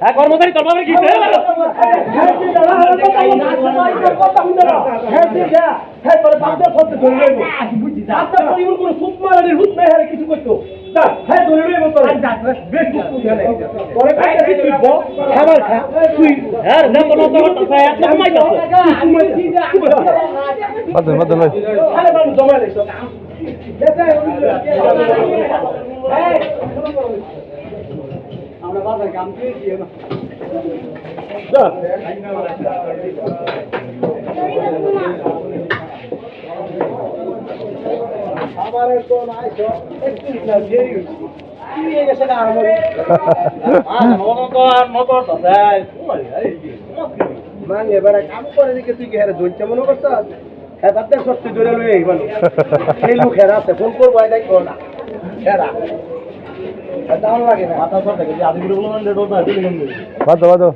হ্যাঁ, কর্মচারী তোর বাবার কি কিছু করতো হ্যাঁ হ্যাঁ তো তো মানুষ আমার তো নাই তো একটু না দেরি হইছে গেছে না আমার মানে এবারে কাম করে দিকে তুই কি হারে দইতে মনে করছ হ্যাঁ তাতে সত্যি ধরে লই এই মানে এই লোক হেরা আছে ফোন করব এই দেখো না। হেরা বাদো বাদো